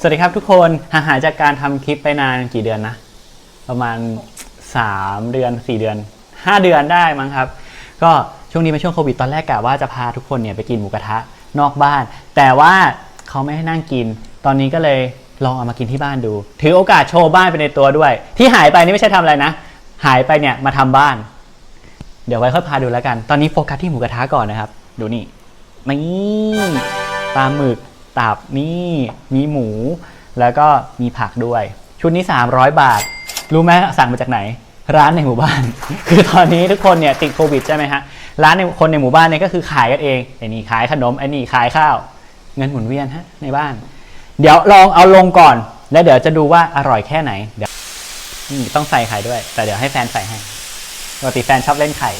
สวัสดีครับทุกคนห่างหายจากการทำคลิปไปนานกี่เดือนนะ ประมาณ 3 เดือน 4 เดือน 5 เดือนได้มั้งครับ ก็ช่วงนี้เป็นช่วงโควิดตอนแรกกะว่าจะพาทุกคนเนี่ยไปกินหมูกระทะนอกบ้าน แต่ว่าเขาไม่ให้นั่งกิน ตอนนี้ก็เลยลองเอามากินที่บ้านดู ถือโอกาสโชว์บ้านไปในตัวด้วย ที่หายไปนี่ไม่ใช่ทำอะไรนะ หายไปเนี่ยมาทำบ้าน เดี๋ยวไว้ค่อยพาดูแล้วกัน ตอนนี้โฟกัสที่หมูกระทะก่อนนะครับ ดูนี่นี่ปลาหมึก ตับนี่มีหมู แล้วก็มีผักด้วย ชุดนี้ 300 บาท รู้ไหมสั่งมาจากไหน ร้านในหมู่บ้าน คือตอนนี้ทุกคนเนี่ยติดโควิดใช่ไหมฮะร้านในคนในหมู่บ้านเนี่ยก็คือขายกันเองไอ้นี่ขายขนมไอ้นี่ขายข้าว เงินหมุนเวียนฮะในบ้าน เดี๋ยวลองเอาลงก่อน แล้วเดี๋ยวจะดูว่าอร่อยแค่ไหนเดี๋ยวนี่ต้องใส่ไข่ด้วย แต่เดี๋ยวให้แฟนใส่ให้ปกติแฟนชอบเล่นไข่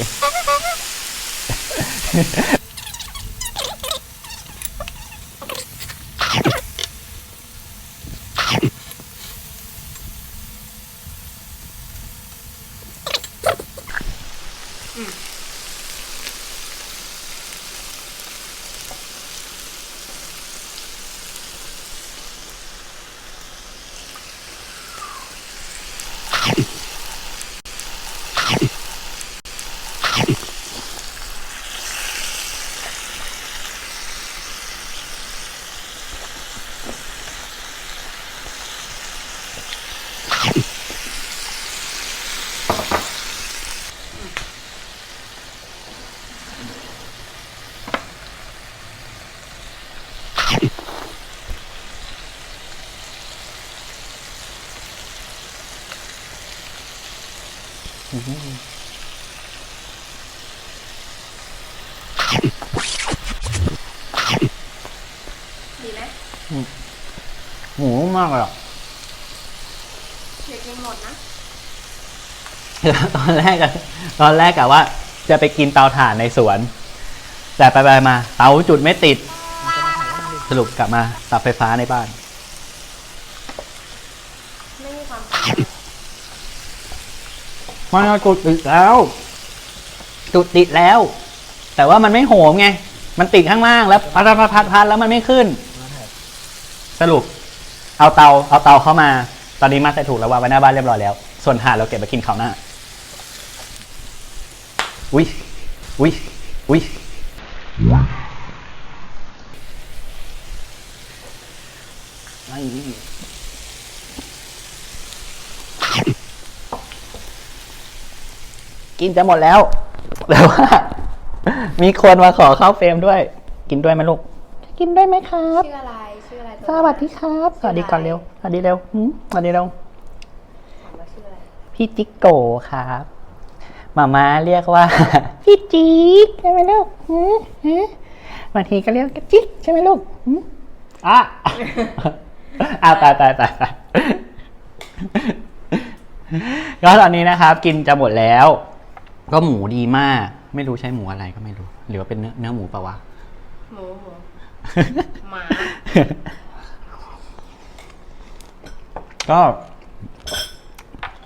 ดีไหมหมูมากเลยอะเดี๋ยวกินหมดนะ ตอนแรกอะตอนแรกกะว่า จะไปกินเตาถ่านในสวน แต่ไปไปๆมา เตาจุดไม่ติด สรุปกลับมาตับไฟฟ้าในบ้าน ไม่มีความ มันจุดติดแล้ว จุดติดแล้ว แต่ว่ามันไม่โหมไง มันติดข้างล่างแล้วพัดพัดพัดพัดแล้วมันไม่ขึ้น สรุป เอาเตาเอาเตาเข้ามา ตอนนี้มาใส่ถูกแล้ววางไว้หน้าบ้านเรียบร้อยแล้ว ส่วนห่านเราเก็บไปกินข้าวหน้า อุ้ยอุ้ยอุ้ยไอ้ กินจะหมดแล้วแต่ว่า มีคนมาขอเข้าเฟรมด้วย กินด้วยไหมลูก กินด้วยไหมครับ ชื่ออะไรชื่ออะไรสวัสดีครับ สวัสดีก่อนเร็ว สวัสดีเร็วหืมสวัสดีเร็วว่าชื่ออะไรพี่จิ๊กโกครับมาม่าเรียกว่า พี่จิ๊กใช่ไหมลูกหืมหืมบางทีก็เรียกว่าจิ๊กใช่ไหมลูกหืมอะอะตายตายตายตายก็ตอนนี้นะครับ กินจะหมดแล้ว ก็หมูดีมาก ไม่รู้ใช้หมูอะไรก็ไม่รู้ หรือว่าเป็นเนื้อเนื้อหมูปะวะ หมูหมูหมาก็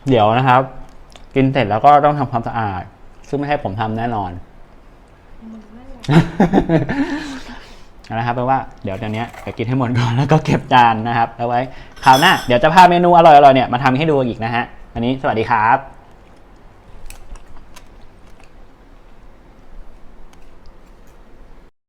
เดี๋ยวนะครับ กินเสร็จแล้วก็ต้องทำความสะอาด ซึ่งไม่ให้ผมทำแน่นอน นะครับแปลว่าเดี๋ยวเดี๋ยวนี้เดี๋ยวกินให้หมดก่อนแล้วก็เก็บจานนะครับเอาไว้คราวหน้า เดี๋ยวจะพาเมนูอร่อยๆเนี่ยมาทำให้ดูอีกนะฮะวันนี้สวัสดีครับ